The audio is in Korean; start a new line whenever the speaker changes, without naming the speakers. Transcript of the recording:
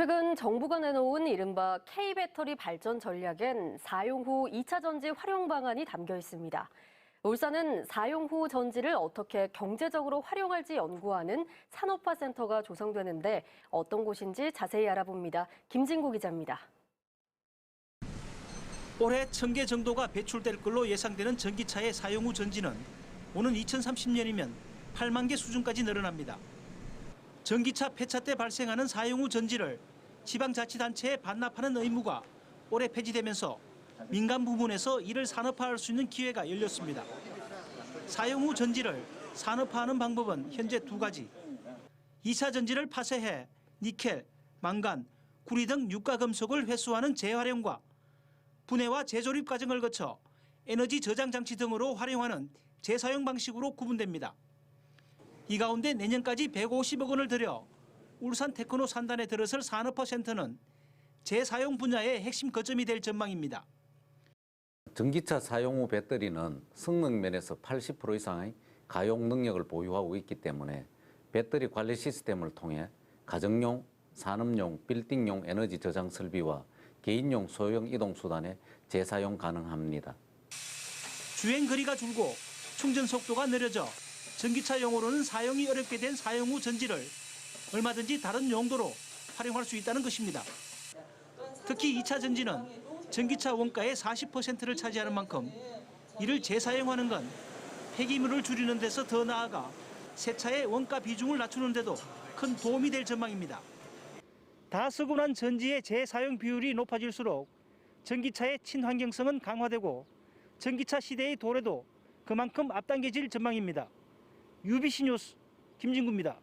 최근 정부가 내놓은 이른바 K배터리 발전 전략엔 사용 후 2차 전지 활용 방안이 담겨 있습니다. 울산은 사용 후 전지를 어떻게 경제적으로 활용할지 연구하는 산업화 센터가 조성되는데 어떤 곳인지 자세히 알아봅니다. 김진구 기자입니다.
올해 1000개 정도가 배출될 걸로 예상되는 전기차의 사용 후 전지는 오는 2030년이면 8만 개 수준까지 늘어납니다. 전기차 폐차 때 발생하는 사용 후 전지를 지방자치단체에 반납하는 의무가 올해 폐지되면서 민간 부문에서 이를 산업화할 수 있는 기회가 열렸습니다. 사용 후 전지를 산업화하는 방법은 현재 두 가지. 2차 전지를 파쇄해 니켈, 망간, 구리 등 유가 금속을 회수하는 재활용과 분해와 재조립 과정을 거쳐 에너지 저장 장치 등으로 활용하는 재사용 방식으로 구분됩니다. 이 가운데 내년까지 150억 원을 들여 울산 테크노 산단에 들어설 산업화 센터는 재사용 분야의 핵심 거점이 될 전망입니다.
전기차 사용 후 배터리는 성능 면에서 80% 이상의 가용 능력을 보유하고 있기 때문에 배터리 관리 시스템을 통해 가정용, 산업용, 빌딩용 에너지 저장 설비와 개인용 소형 이동 수단에 재사용 가능합니다.
주행 거리가 줄고 충전 속도가 느려져 전기차용으로는 사용이 어렵게 된 사용 후 전지를 얼마든지 다른 용도로 활용할 수 있다는 것입니다. 특히 2차 전지는 전기차 원가의 40%를 차지하는 만큼 이를 재사용하는 건 폐기물을 줄이는 데서 더 나아가 새 차의 원가 비중을 낮추는 데도 큰 도움이 될 전망입니다. 다 쓰고 난 전지의 재사용 비율이 높아질수록 전기차의 친환경성은 강화되고 전기차 시대의 도래도 그만큼 앞당겨질 전망입니다. UBC 뉴스 김진구입니다.